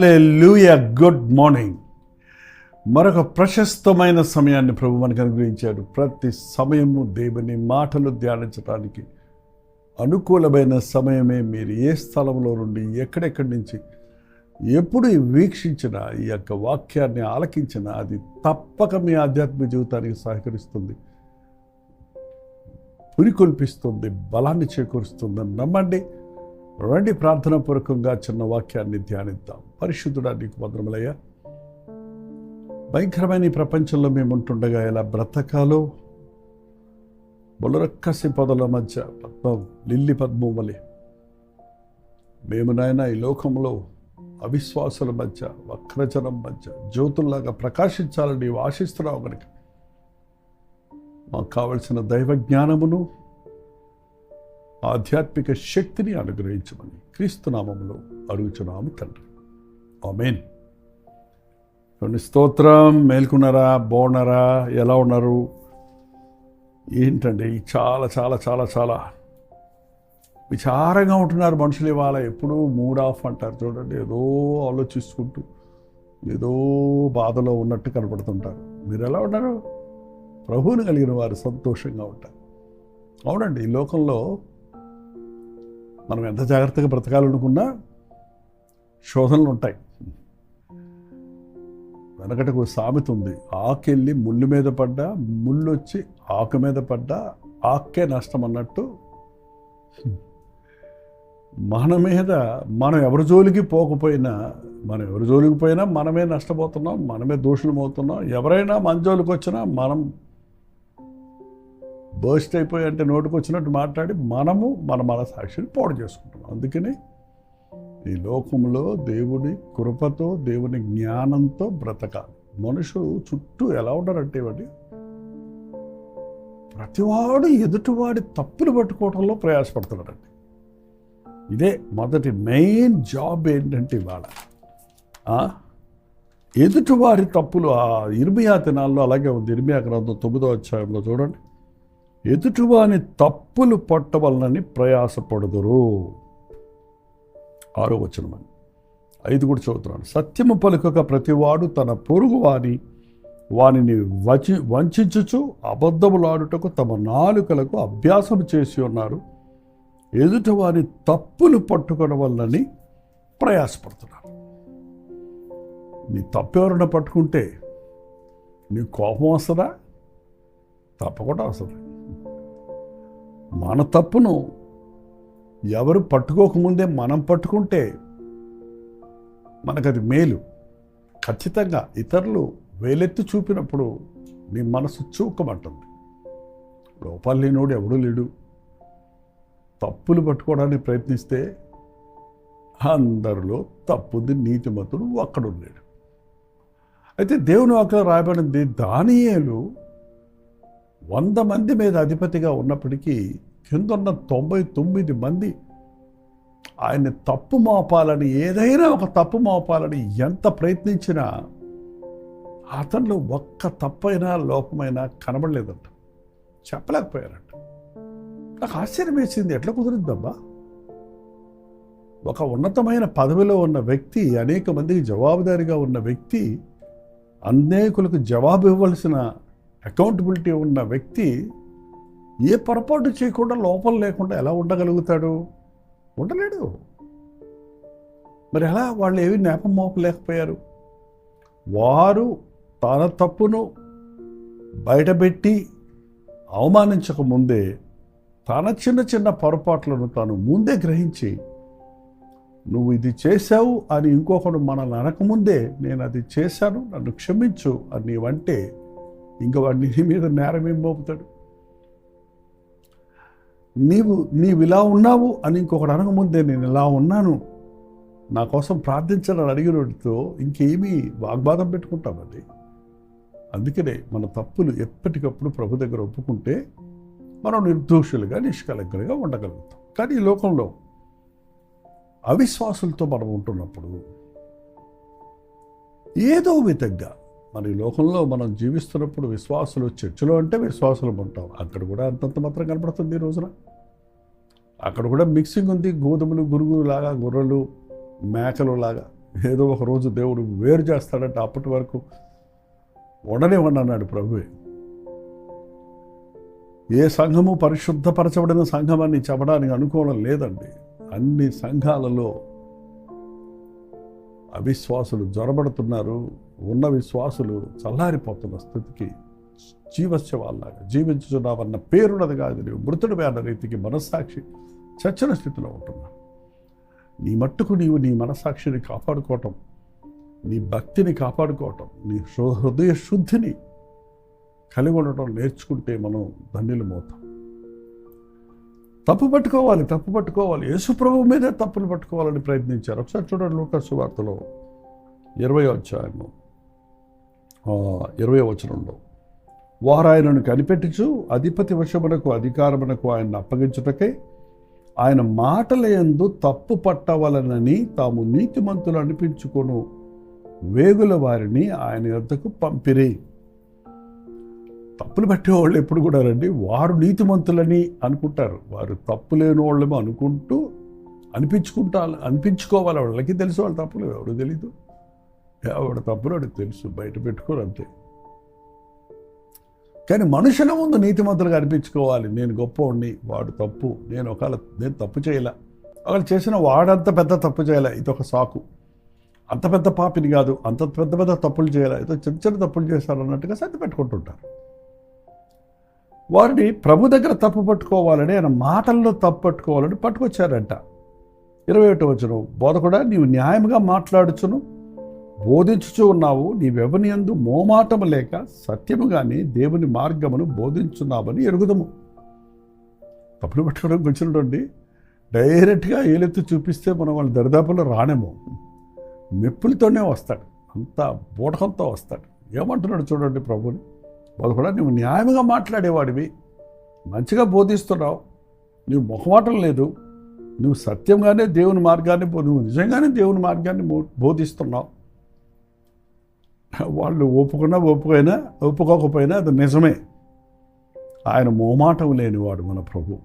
లూయా good morning మరొక ప్రశస్తమైన సమయాన్ని ప్రభు మనకు అనుగ్రహించాడు. ప్రతి సమయము దేవుని మాటలు ధ్యానించడానికి అనుకూలమైన సమయమే మీరు ఏ స్థలంలో నుండి ఎక్కడెక్కడి నుంచి ఎప్పుడు వీక్షించినా ఈ యొక్క వాక్యాన్ని ఆలకించినా అది తప్పక మీ ఆధ్యాత్మిక జీవితానికి సహకరిస్తుంది. పురికొల్పిస్తుంది బలాన్ని చేకూరుస్తుందని నమ్మండి. రండి ప్రార్థన పూర్వకంగా చిన్న వాక్యాన్ని ధ్యానిద్దాం. పరిశుద్ధుడా నీకు భద్రములయ్యా భయంకరమైన ఈ ప్రపంచంలో మేము ఉంటుండగా ఎలా బ్రతకాలో? బులరక్కసి పొదల మధ్య పద్మం లిల్లి పద్మవలి మేము నాయన ఈ లోకంలో అవిశ్వాసుల మధ్య వక్రజనం మధ్య జ్యోతుల్లాగా ప్రకాశించాలని నీవు ఆశిస్తున్నావు కనుక మాకు కావలసిన దైవ జ్ఞానమును ఆధ్యాత్మిక శక్తిని అనుగ్రహించమని క్రీస్తునామంలో అడుగుచున్నాము తండ్రి. ఆమెన్. కొన్ని స్తోత్రం. మేల్కొన్నారా? బాగున్నారా? ఎలా ఉన్నారు? ఏంటండి? చాలా చాలా చాలా చాలా విచారంగా ఉంటున్నారు మనుషులు ఇవాళ. ఎప్పుడూ మూడ్ ఆఫ్ అంటారు చూడండి. ఏదో ఆలోచిస్తుంటూ ఏదో బాధలో ఉన్నట్టు కనపడుతుంటారు. మీరు ఎలా ఉన్నారు? ప్రభువుని కలిగిన వారు సంతోషంగా ఉంటారు. అవునండి ఈ లోకంలో మనం ఎంత జాగ్రత్తగా బ్రతకాలనుకున్నా శోధనలు ఉంటాయి. వెనకటకు ఒక సామెత ఉంది. ఆకెళ్ళి ముళ్ళు మీద పడ్డా ముళ్ళు వచ్చి ఆకు మీద పడ్డా ఆకే నష్టం అన్నట్టు. మన మీద మనం ఎవరి జోలికి పోకపోయినా మనం ఎవరి జోలికి పోయినా మనమే నష్టపోతున్నాం మనమే దోషులం ఎవరైనా మన జోలికి వచ్చినా మనం బర్స్ట్ అయిపోయి అంటే నోటికి వచ్చినట్టు మాట్లాడి మనము మన మన సాక్షిని పాడు చేసుకుంటున్నాం. అందుకని ఈ లోకంలో దేవుని కృపతో దేవుని జ్ఞానంతో బ్రతకాలి. మనుషులు చుట్టూ ఎలా ఉంటారంటే ఇవ్వండి ప్రతివాడు ఎదుటివాడి తప్పులు పట్టుకోవడంలో ప్రయాసపడుతున్నాడండి. ఇదే మొదటి మెయిన్ జాబ్ ఏంటంటే ఇవాళ. ఎదుటివారి తప్పులు ఆ ఇర్మియా దినాల్లో అలాగే ఉంది. ఇర్మియా గ్రంథం తొమ్మిదో అధ్యాయంలో చూడండి. ఎదుటివాని తప్పులు పట్టవలనని ప్రయాసపడదురు. ఆరో వచనమని ఐదు కూడా చదువుతున్నాను. సత్యము పలుకక ప్రతివాడు తన పొరుగు వాని వానిని వచి వంచుచు అబద్ధములాడుటకు తమ నాలుకలకు అభ్యాసం చేసి ఉన్నారు. ఎదుట వారి తప్పులు పట్టుకోవడం వల్లని ప్రయాసపడుతున్నారు. నీ తప్పు ఎవరైనా పట్టుకుంటే నీ కోపం వస్తుందా? తప్పకుండా వస్తుంది. మన తప్పును ఎవరు పట్టుకోకముందే మనం పట్టుకుంటే మనకది మేలు. ఖచ్చితంగా ఇతరులు వేలెత్తి చూపినప్పుడు నీ మనసు చూకమంటుంది. లోపాలు లేనోడు ఎవడూ లేడు. తప్పులు పట్టుకోవడానికి ప్రయత్నిస్తే అందరిలో తప్పుంది నీతిమంతుడు ఒక్కడున్నాడు. అయితే దేవుని వాక్యం రాయబడింది దానియేలు వంద మంది మీద అధిపతిగా ఉన్నప్పటికీ కిందున్న తొంభై తొమ్మిది మంది ఆయన్ని తప్పు మోపాలని ఏదైనా ఒక తప్పు మోపాలని ఎంత ప్రయత్నించినా అతనిలో ఒక్క తప్పైనా లోపమైనా కనబడలేదంట. చెప్పలేకపోయారంట. నాకు ఆశ్చర్యం వేసింది. ఎట్లా కుదిరిద్దమ్మా ఒక ఉన్నతమైన పదవిలో ఉన్న వ్యక్తి అనేక మందికి జవాబుదారీగా ఉన్న వ్యక్తి అనేకులకు జవాబు ఇవ్వాల్సిన అకౌంటబిలిటీ ఉన్న వ్యక్తి ఏ పొరపాటు చేయకుండా లోపం లేకుండా ఎలా ఉండగలుగుతాడు? ఉండలేడు. మరి ఎలా వాళ్ళు ఏవి నేపం మోపలేకపోయారు. వారు తన తప్పును బయటపెట్టి అవమానించక ముందే తన చిన్న చిన్న పొరపాట్లను తాను ముందే గ్రహించి నువ్వు ఇది చేశావు అని ఇంకొకడు మనల్ని అనకముందే నేను అది చేశాను నన్ను క్షమించు అని నీవంటే ఇంక వాడిని నీ మీద నేరం ఏం మోపుతాడు? నీవు నీవు ఇలా ఉన్నావు అని ఇంకొకడు అనకముందే నేను ఇలా ఉన్నాను. నా కోసం ప్రార్థించాలని అడిగినతో ఇంకేమీ వాగ్వాదం పెట్టుకుంటామండి. అందుకనే మన తప్పులు ఎప్పటికప్పుడు ప్రభు దగ్గర ఒప్పుకుంటే మనం నిర్దోషులుగా నిష్కలంకలుగా ఉండగలుగుతాం. కానీ ఈ లోకంలో అవిశ్వాసులతో మనం ఉంటున్నప్పుడు ఏదో విధంగా మన ఈ లోకంలో మనం జీవిస్తున్నప్పుడు విశ్వాసులు చర్చిలో అంటే విశ్వాసులు ఉంటాం. అక్కడ కూడా అంతంత మాత్రం కనపడుతుంది ఈ రోజున. అక్కడ కూడా మిక్సింగ్ ఉంది గోధుమలు గురుగులు లాగా గొర్రెలు మేకలు లాగా ఏదో ఒక రోజు దేవుడు వేరు చేస్తాడంటే అప్పటి వరకు ఉండనివ్వండి అన్నాడు ప్రభువే. ఏ సంఘము పరిశుద్ధపరచబడిన సంఘం అని చెప్పడానికి అనుకోవడం లేదండి. అన్ని సంఘాలలో అవిశ్వాసులు జ్వరబడుతున్నారు ఉన్న విశ్వాసులు చల్లారిపోతున్న స్థితికి జీవస్య వాళ్ళగా జీవించుచున్నావన్న పేరున్నది కాదు నీవు. మృతుడు అన్న రీతికి మనస్సాక్షి చచ్చిన స్థితిలో ఉంటున్నా నీ మట్టుకు నీవు నీ మనస్సాక్షిని కాపాడుకోవటం నీ భక్తిని కాపాడుకోవటం నీ హృదయ శుద్ధిని కలిగి ఉండటం నేర్చుకుంటే మనం ధన్యులమవుతాం. తప్పు పట్టుకోవాలి తప్పు పట్టుకోవాలి. యేసుప్రభు మీదే తప్పులు పట్టుకోవాలని ప్రయత్నించారు. ఒకసారి చూడండి లోకసు వార్తలో ఇరవై అధ్యాయము. ఇరవై వచనంలో. వారు ఆయనను కనిపెట్టుచు అధిపతి వశమునకు అధికారమునకు ఆయన అప్పగించుటకై ఆయన మాటల యందు తప్పు పట్టవలనని తాము నీతిమంతులు అనిపించుకొను. వేగుల వారిని ఆయన యొద్దకు పంపిరి. తప్పులు పట్టేవాళ్ళు ఎప్పుడు కూడా రండి వారు నీతిమంతులని అనుకుంటారు. వారు తప్పు లేని వాళ్ళేమో అనుకుంటూ అనిపించుకుంటా అనిపించుకోవాలి. వాళ్ళకి తెలుసు వాళ్ళు తప్పులు ఎవరు తెలీదు. ఎవడ తప్పులు తెలుసు బయట పెట్టుకోరు అంతే. కానీ మనుషుల ముందు నీతిమంతులుగా అనిపించుకోవాలి. నేను గొప్పవాడిని వాడు తప్పు నేను ఒకవేళ నేను తప్పు చేయలే. ఒకవేళ చేసిన వాడంత పెద్ద తప్పు చేయలే ఇదొక సాకు. అంత పెద్ద పాపిని కాదు అంత పెద్ద పెద్ద తప్పులు చేయాలి ఏదో చిన్న చిన్న తప్పులు చేశారు అన్నట్టుగా సర్ది పెట్టుకుంటుంటారు. వారిని ప్రభు దగ్గర తప్పు పట్టుకోవాలని ఆయన మాటల్లో తప్పు పట్టుకోవాలని పట్టుకొచ్చారంట. ఇరవై ఒకటి వచ్చిన బోధ కూడా నీవు న్యాయంగా మాట్లాడుచును బోధించుచు ఉన్నావు నీవెవని యందు మోమాటము లేక సత్యముగానే దేవుని మార్గమును బోధించున్నావని ఎరుగుదము. తప్పులు పట్టుకోవడానికి కూర్చుండండి డైరెక్ట్గా ఏలెత్తి చూపిస్తే మనం వాళ్ళ దరిదాపులో రానేమో. మెప్పులతోనే వస్తాడు. అంత బూటకంతో వస్తాడు. ఏమంటున్నాడు చూడండి ప్రభుని. వాళ్ళు కూడా నువ్వు న్యాయంగా మాట్లాడేవాడివి. మంచిగా బోధిస్తున్నావు. నువ్వు మొహమాటం లేదు. నువ్వు సత్యంగానే దేవుని మార్గాన్ని నువ్వు నిజంగానే దేవుని మార్గాన్ని బోధిస్తున్నావు. వాళ్ళు ఒప్పుకున్నా ఒప్పుకైనా ఒప్పుకోకపోయినా అది నిజమే. ఆయన మోమాటం లేనివాడు మన ప్రభు.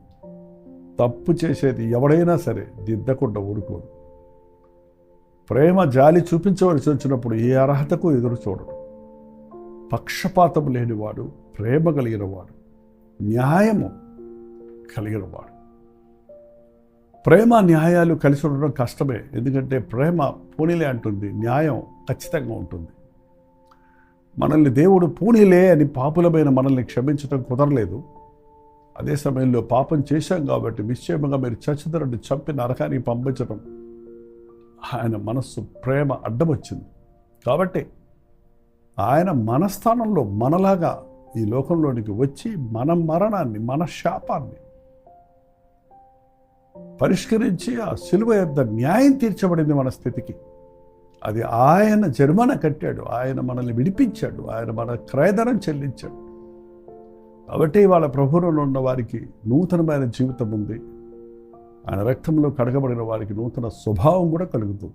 తప్పు చేసేది ఎవడైనా సరే దిద్దకుండా ఊరుకోడు. ప్రేమ జాలి చూపించవలసి వచ్చినప్పుడు ఏ అర్హతకు ఎదురు చూడడు. పక్షపాతం లేనివాడు ప్రేమ కలిగినవాడు న్యాయము కలిగినవాడు ప్రేమ న్యాయాలు కలిసి ఉండడం కష్టమే. ఎందుకంటే ప్రేమ పోనీలే అంటుంది న్యాయం ఖచ్చితంగా ఉంటుంది. మనల్ని దేవుడు పూణిలే అని పాపులమైన మనల్ని క్షమించడం కుదరలేదు. అదే సమయంలో పాపం చేశాం కాబట్టి నిశ్చయముగా మీరు చచ్చిదరుడు చంపి నరకానికి పంపించడం ఆయన మనస్సు ప్రేమ అడ్డం వచ్చింది కాబట్టి ఆయన మన స్థానంలో మనలాగా ఈ లోకంలోనికి వచ్చి మన మరణాన్ని మన శాపాన్ని పరిష్కరించి ఆ సిలువ యొక్క న్యాయం తీర్చబడింది మన స్థితికి. అది ఆయన జరిమానా కట్టాడు. ఆయన మనల్ని విడిపించాడు. ఆయన మన క్రయధనం చెల్లించాడు. కాబట్టి వాళ్ళ ప్రభువులో ఉన్న వారికి నూతనమైన జీవితం ఉంది. ఆయన రక్తంలో కడగబడిన వారికి నూతన స్వభావం కూడా కలుగుతుంది.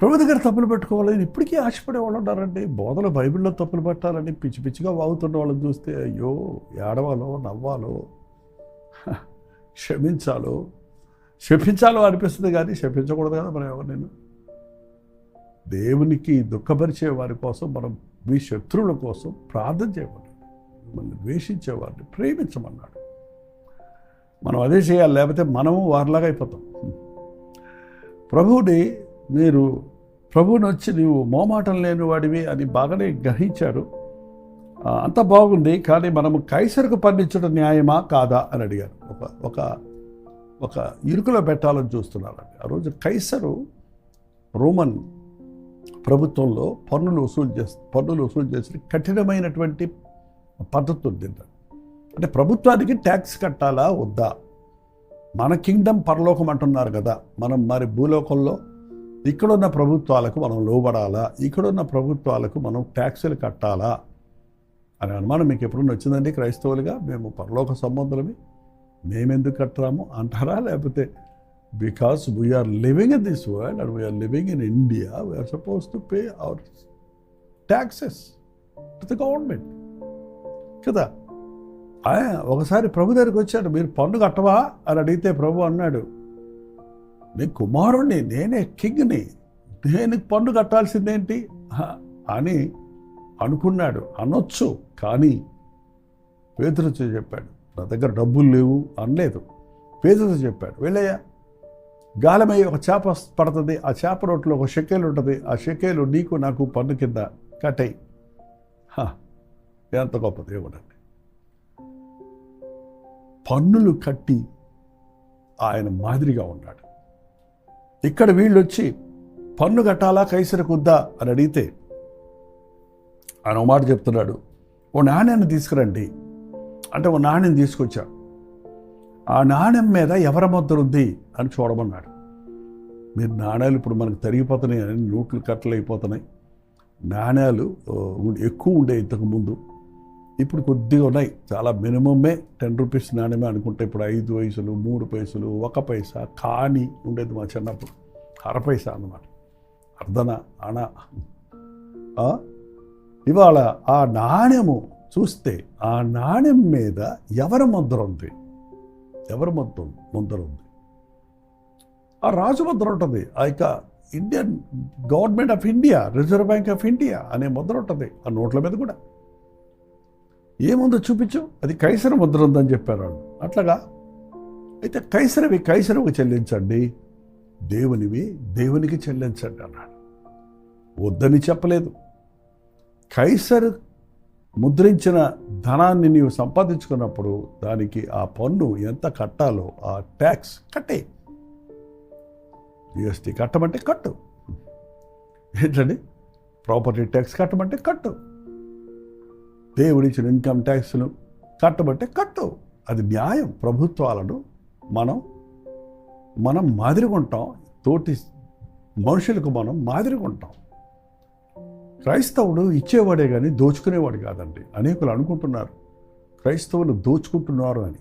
ప్రభు దగ్గర తప్పులు పెట్టుకోవాలని ఇప్పటికీ ఆశపడే వాళ్ళు ఉన్నారండి. బోధన బైబిల్లో తప్పులు పెట్టాలని పిచ్చి పిచ్చిగా వాగుతున్న వాళ్ళని చూస్తే అయ్యో ఏడవాలో నవ్వాలో క్షమించాలో శపించాలో అనిపిస్తుంది కానీ శపించకూడదు కదా మనం ఎవరు నేను దేవునికి దుఃఖపరిచే వారి కోసం మనం మీ శత్రువుల కోసం ప్రార్థన చేయమన్నాడు. మిమ్మల్ని ద్వేషించేవారిని ప్రేమించమన్నాడు. మనం అదే చేయాలి లేకపోతే మనము వారిలాగా అయిపోతాం. ప్రభువుని మీరు ప్రభువుని వచ్చి నీవు మోమాటం లేని వాడివి అని బాగానే గ్రహించారు. అంత బాగుంది కానీ మనము కైసరుకు పండించడం న్యాయమా కాదా అని అడిగారు. ఒక ఒక ఒక ఇరుకులో పెట్టాలని చూస్తున్నారండి ఆ రోజు కైసరు రోమన్ ప్రభుత్వంలో పన్నులు వసూలు చేసి పన్నులు వసూలు చేసిన కఠినమైనటువంటి పద్ధతి ఉంది అంటే ప్రభుత్వానికి ట్యాక్స్ కట్టాలా వద్దా? మన కింగ్డమ్ పరలోకం అంటున్నారు కదా మనం మరి భూలోకంలో ఇక్కడున్న ప్రభుత్వాలకు మనం లోబడాలా? ఇక్కడున్న ప్రభుత్వాలకు మనం ట్యాక్సులు కట్టాలా? అనే అనుమానం మీకు ఎప్పుడన్నా వచ్చిందండి క్రైస్తవులుగా? మేము పరలోక సంబంధులమే. మేమెందుకు కట్టరాము అంటారా? లేకపోతే because we are living in this world and we are living in India we are suppose to pay our taxes to the government కదా? ఆయన ఒకసారి ప్రభు దగ్గరికి వచ్చాడు మీరు పన్ను కట్టవా? అని అడిగితే ప్రభు అన్నాడు నీ కుమారుణ్ణి నేనే కింగ్ని నేను పన్ను కట్టాల్సిందేంటి? అని అనుకున్నాడు అనొచ్చు కానీ పేదలతో చెప్పాడు నా దగ్గర డబ్బులు లేవు అనలేదు. పేదతో చెప్పాడు వెళ్ళయ్యా గాలమై ఒక చేప పడుతుంది ఆ చేప రొట్టెలో ఒక షెకేలు ఉంటుంది ఆ షెకేలు నీకు నాకు పన్ను కింద కట్టయి. ఎంత గొప్ప దేవుడు పన్నులు కట్టి ఆయన మాదిరిగా ఉన్నాడు. ఇక్కడ వీళ్ళు వచ్చి పన్ను కట్టాలా కైసరకుద్దా అని అడిగితే ఆయన ఒక మాట చెప్తున్నాడు ఓ నాణ్యాన్ని తీసుకురండి అంటే ఓ నాణ్యం తీసుకొచ్చా ఆ నాణ్యం మీద ఎవరి ముద్ర ఉంది అని చూడమన్నాడు. మీరు నాణ్యాలు ఇప్పుడు మనకు తరిగిపోతున్నాయి అని నోట్లు కట్టలు అయిపోతున్నాయి. నాణ్యాలు ఎక్కువ ఉండే ఇంతకు ముందు. ఇప్పుడు కొద్దిగా ఉన్నాయి. చాలా మినిమమే టెన్ రూపీస్ నాణ్యమే అనుకుంటే ఇప్పుడు ఐదు పైసలు మూడు పైసలు ఒక పైసా కానీ ఉండేది మా చిన్నప్పుడు. అర పైసా అన్నమాట. అర్ధన అణ ఇవాళ ఆ నాణ్యము చూస్తే ఆ నాణ్యం మీద ఎవరి ముద్ర ఉంది? ఎవరి ముద్ర ముద్ర ఉంది? ఆ రాజు ముద్ర ఉంటుంది. ఆ యొక్క Indian government of India reserve bank of India అనే ముద్ర ఉంటుంది ఆ నోట్ల మీద కూడా. ఏముందో చూపించు? అది కైసర ముద్ర ఉందని చెప్పారు వాళ్ళు. అట్లాగా అయితే కైసరవి కైసరవి చెల్లించండి. దేవునివి దేవునికి చెల్లించండి అన్నాడు. వద్దని చెప్పలేదు. కైసరు ముద్రించిన ధనాన్ని నీవు సంపాదించుకున్నప్పుడు దానికి ఆ పన్ను ఎంత కట్టాలో ఆ ట్యాక్స్ కట్టే. జిఎస్టీ కట్టమంటే కట్టు. ఏంటండి? ప్రాపర్టీ ట్యాక్స్ కట్టమంటే కట్టు. దేవుడిచ్చిన ఇన్కమ్ ట్యాక్స్ను కట్టమంటే కట్టు. అది న్యాయం. ప్రభుత్వాలను మనం మనం మాదిరిగా ఉంటాం తోటి మనుషులకు మనం మాదిరిగా ఉంటాం క్రైస్తవుడు ఇచ్చేవాడే కానీ దోచుకునేవాడు కాదండి. అనేకులు అనుకుంటున్నారు. క్రైస్తవులు దోచుకుంటున్నారు అని.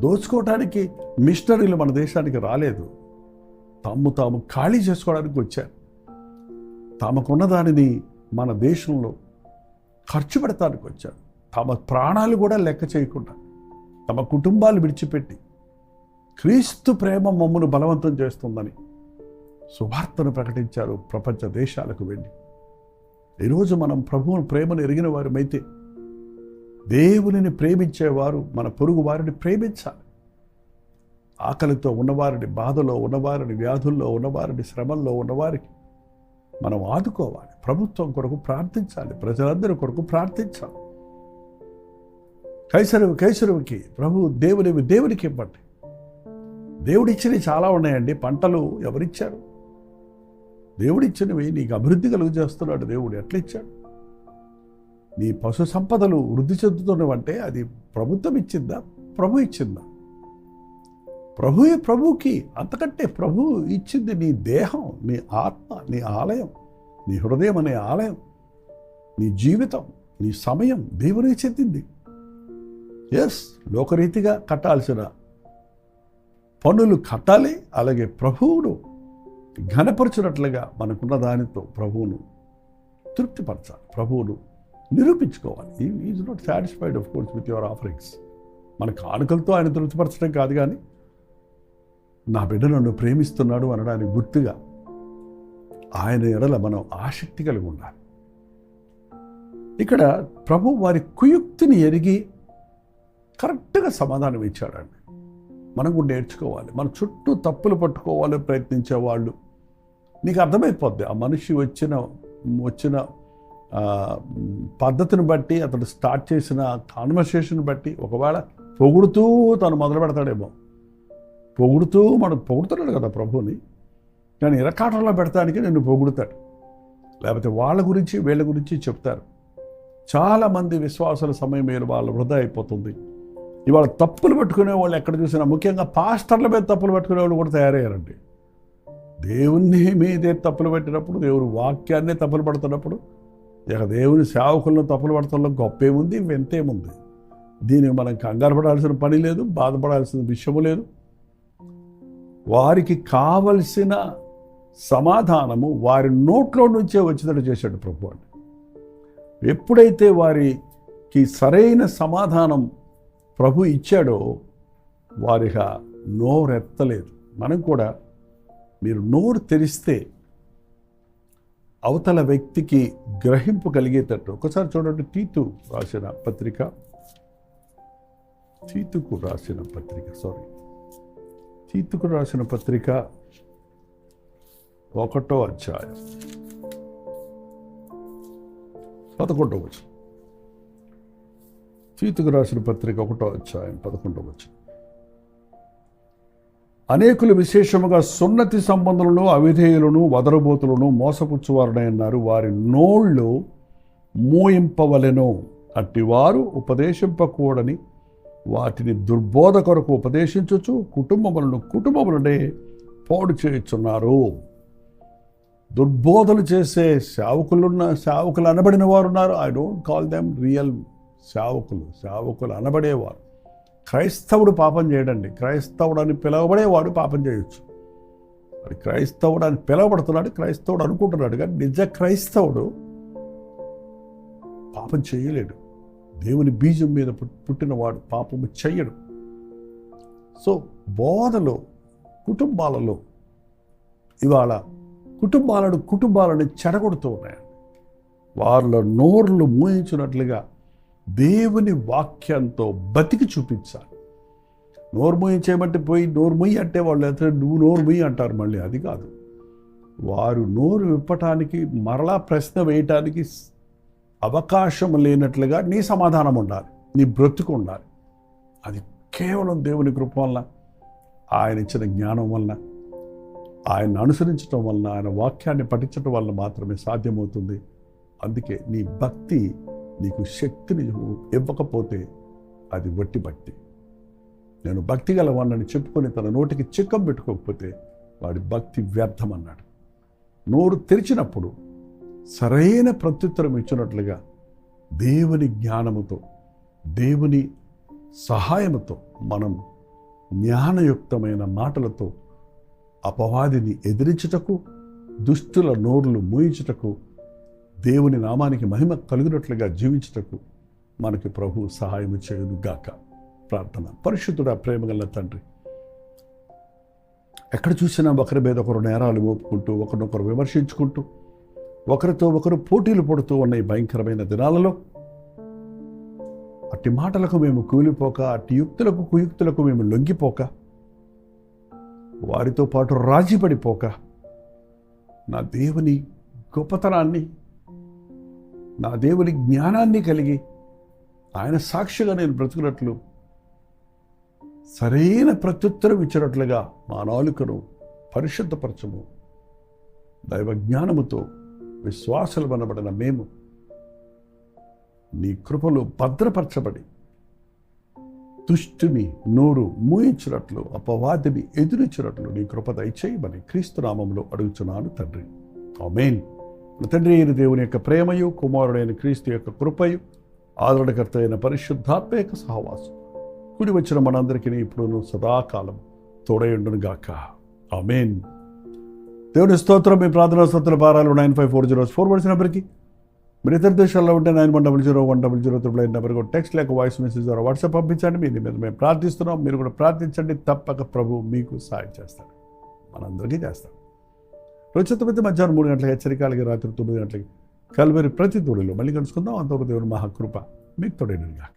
దోచుకోవటానికి మిషనరీలు మన దేశానికి రాలేదు. తాము తాము ఖాళీ చేసుకోవడానికి వచ్చారు. తమకున్న దానిని మన దేశంలో ఖర్చు పెడతానికి వచ్చారు. తమ ప్రాణాలు కూడా లెక్క చేయకుండా తమ కుటుంబాలు విడిచిపెట్టి క్రీస్తు ప్రేమ మమ్మను బలవంతం చేస్తుందని సువార్తను ప్రకటించారు ప్రపంచ దేశాలకు వెళ్ళి ఈరోజు మనం ప్రభువును ప్రేమను ఎరిగిన వారమైతే దేవునిని ప్రేమించేవారు మన పొరుగు వారిని ప్రేమించాలి. ఆకలితో ఉన్నవారిని బాధలో ఉన్నవారిని వ్యాధుల్లో ఉన్నవారిని శ్రమల్లో ఉన్నవారికి మనం ఆదుకోవాలి. ప్రభుత్వం కొరకు ప్రార్థించాలి. ప్రజలందరి కొరకు ప్రార్థించాలి. కైసరువు కైసరువుకి ప్రభు దేవునివి దేవునికి ఇవ్వండి. దేవుడిచ్చినవి చాలా ఉన్నాయండి. పంటలు ఎవరిచ్చారు? దేవుడిచ్చినవి నీకు అభివృద్ధి కలుగు చేస్తున్నాడు దేవుడు. ఎట్లా ఇచ్చాడు నీ పశు సంపదలు వృద్ధి చెందుతున్నవంటే అది ప్రభుత్వం ఇచ్చిందా? ప్రభు ఇచ్చిందా? ప్రభుయే ప్రభుకి అంతకంటే ప్రభు ఇచ్చింది నీ దేహం నీ ఆత్మ నీ ఆలయం నీ హృదయం అనే ఆలయం నీ జీవితం నీ సమయం దేవునికి చెందింది. ఎస్ లోకరీతిగా కట్టాల్సిన పనులు కట్టాలి అలాగే ప్రభువును ఘనపరచినట్లుగా మనకున్న దానితో ప్రభువును తృప్తిపరచాలి. ప్రభువును నిరూపించుకోవాలి. Is not satisfied of course with your offerings మన కానుకలతో ఆయన తృప్తిపరచడం కాదు కానీ నా బిడ్డ నన్ను ప్రేమిస్తున్నాడు అనడానికి గుర్తుగా ఆయన ఎడల మనం ఆసక్తి కలిగి ఉండాలి. ఇక్కడ ప్రభు వారి కుయుక్తిని ఎరిగి కరెక్ట్గా సమాధానం ఇచ్చాడండి. మనం కూడా నేర్చుకోవాలి. మన చుట్టూ తప్పులు పట్టుకోవాలని ప్రయత్నించే వాళ్ళు నీకు అర్థమైపోద్ది. ఆ మనిషి వచ్చిన వచ్చిన పద్ధతిని బట్టి అతడు స్టార్ట్ చేసిన కాన్వర్సేషన్ బట్టి ఒకవేళ పొగుడుతూ తను మొదలు పెడతాడేమో. పొగుడుతూ మనం పొగుడుతున్నాడు కదా ప్రభుని. కానీ ఇరకాటంలో పెడతానికి నిన్ను పొగుడుతాడు. లేకపోతే వాళ్ళ గురించి వీళ్ళ గురించి చెప్తారు. చాలామంది విశ్వాసాల సమయం మీద వాళ్ళ వృధా అయిపోతుంది. ఇవాళ తప్పులు పెట్టుకునే వాళ్ళు ఎక్కడ చూసినా ముఖ్యంగా పాస్టర్ల మీద తప్పులు పెట్టుకునే వాళ్ళు కూడా తయారయ్యారండి. దేవుణ్ణి మీదే తప్పులు పెట్టినప్పుడు దేవుని వాక్యాన్నే తప్పులు పడుతున్నప్పుడు ఇక దేవుని సేవకులను తప్పులు పడటంలో గొప్ప ఏముంది వింతేముంది. దీనికి మనం కంగారు పడాల్సిన పని లేదు బాధపడాల్సిన విషయము లేదు. వారికి కావలసిన సమాధానము వారి నోట్లో నుంచే వచ్చినట్టు చేశాడు ప్రభు అని ఎప్పుడైతే వారికి సరైన సమాధానం ప్రభు ఇచ్చాడో వారిగా నోరెత్తలేదు. మనం కూడా మీరు నోరు తెరిస్తే అవతల వ్యక్తికి గ్రహింపు కలిగేటట్టు. ఒకసారి చూడండి తీతు రాసిన పత్రిక. తీతుకు రాసిన పత్రిక సారీ తీతుకు రాసిన పత్రిక ఒకటో అధ్యాయం. పదకొండవ వచ్చి తీతుకు రాసిన పత్రిక ఒకటో అధ్యాయం పదకొండవ వచ్చి అనేకులు విశేషముగా సున్నతి సంబంధులను అవిధేయులను వదరబోతులను మోసపుచ్చువారునై అన్నారు వారి నోళ్ళు మోయింపవలెను. అట్టివారు ఉపదేశింపకూడని వాటిని దుర్బోధ కొరకు ఉపదేశించచ్చు కుటుంబములను కుటుంబములనే పాడు చేయుచున్నారు. దుర్బోధలు చేసే సేవకులున్న సేవకులు అనబడిన వారు ఉన్నారు I don't call them real సేవకులు సేవకులు అనబడేవారు. క్రైస్తవుడు పాపం చేయడండి. క్రైస్తవుడు అని పిలవబడేవాడు పాపం చేయొచ్చు. మరి క్రైస్తవుడు అని పిలవబడుతున్నాడు క్రైస్తవుడు అనుకుంటున్నాడు కానీ నిజ క్రైస్తవుడు పాపం చేయలేడు. దేవుని బీజం మీద పుట్టినవాడు పాపము చెయ్యడు. సో బోధలో కుటుంబాలలో ఇవాళ కుటుంబాలను కుటుంబాలను చెడగొడుతూ ఉన్నాయి వాళ్ళ నోర్లు మూయించినట్లుగా దేవుని వాక్యంతో బతికి చూపించాలి. నోర్మొయ్యి చేయమంటే పోయి నోర్మొయ్యి అంటే వాళ్ళు అయితే నువ్వు నోర్మొయ్యి అంటారు మళ్ళీ. అది కాదు. వారు నోరు విప్పటానికి మరలా ప్రశ్న వేయటానికి అవకాశం లేనట్లుగా నీ సమాధానం ఉండాలి. నీ బ్రతుకు ఉండాలి. అది కేవలం దేవుని కృప వలన ఆయన ఇచ్చిన జ్ఞానం వలన ఆయన అనుసరించడం వలన ఆయన వాక్యాన్ని పఠించడం వలన మాత్రమే సాధ్యమవుతుంది. అందుకే నీ భక్తి నీకు శక్తిని ఇవ్వకపోతే అది వట్టి భక్తి నేను భక్తి గలవాడిని చెప్పుకొని తన నోటికి చిక్కం పెట్టుకోకపోతే వాడి భక్తి వ్యర్థం అన్నాడు నోరు తెరిచినప్పుడు సరైన ప్రత్యుత్తరం ఇచ్చినట్లుగా దేవుని జ్ఞానముతో దేవుని సహాయముతో మనం జ్ఞానయుక్తమైన మాటలతో అపవాదిని ఎదిరించుటకు దుష్టుల నోర్లు మూయించుటకు దేవుని నామానికి మహిమ కలిగినట్లుగా జీవించుటకు మనకి ప్రభు సహాయం చేయను గాక. ప్రార్థన. పరిశుద్ధుడా ప్రేమగల తండ్రి ఎక్కడ చూసినా ఒకరి మీద ఒకరు నేరాలు మోపుకుంటూ ఒకరినొకరు విమర్శించుకుంటూ ఒకరితో ఒకరు పోటీలు పడుతూ ఉన్న ఈ భయంకరమైన దినాలలో అట్టి మాటలకు మేము కూలిపోక అట్టి యుక్తులకు కుయుక్తులకు మేము లొంగిపోక వారితో పాటు రాజీపడిపోక నా దేవుని గొప్పతనాన్ని నా దేవుని జ్ఞానాన్ని కలిగి ఆయన సాక్షిగా నేను బ్రతుకున్నట్లు సరైన ప్రత్యుత్తరం ఇచ్చినట్లుగా మా నాలుకను పరిశుద్ధపరచము. దైవ జ్ఞానముతో విశ్వాసలు అనబడిన మేము నీ కృపలో భద్రపరచబడి దుష్టుని నోరు మూయించినట్లు అపవాదిని ఎదురించినట్లు నీ కృప దయచేయమని క్రీస్తు నామంలో అడుగుచున్నాను తండ్రి. ఆమెన్. తండ్రి అయిన దేవుని యొక్క ప్రేమయు కుమారుడైన క్రీస్తు యొక్క కృపయు ఆదరణకర్త అయిన పరిశుద్ధాత్మ యొక్క సహవాసం. కుడి వచ్చిన మనందరికీ ఇప్పుడు సదాకాలం తోడయుండును గాక. ఆమెన్. దేవుని స్తోత్రం మీ ప్రార్థనా స్తోత్ర భారాలు nine five four zero four ones నెంబర్కి. మీరు ఇతర దేశాల్లో ఉంటే nine one double zero one double zero triple eight నెంబర్కి టెక్స్ట్ లేక వాయిస్ మెసేజ్ ద్వారా వాట్సాప్ పంపించండి. మీ మీద మేము ప్రార్థిస్తున్నాం. మీరు కూడా ప్రార్థించండి. తప్పక ప్రభు మీకు సహాయం చేస్తాడు. మనందరికీ చేస్తాడు. ప్రస్తుతమైతే మధ్యాహ్నం మూడు గంటలకు హెచ్చరికలకి రాత్రి తొమ్మిది గంటలకి కల్వరి ప్రతి తోడిలో. మళ్ళీ కలుసుకుందాం. అంతవరకు దేవుని మహాకృప మీకు తోడైనగా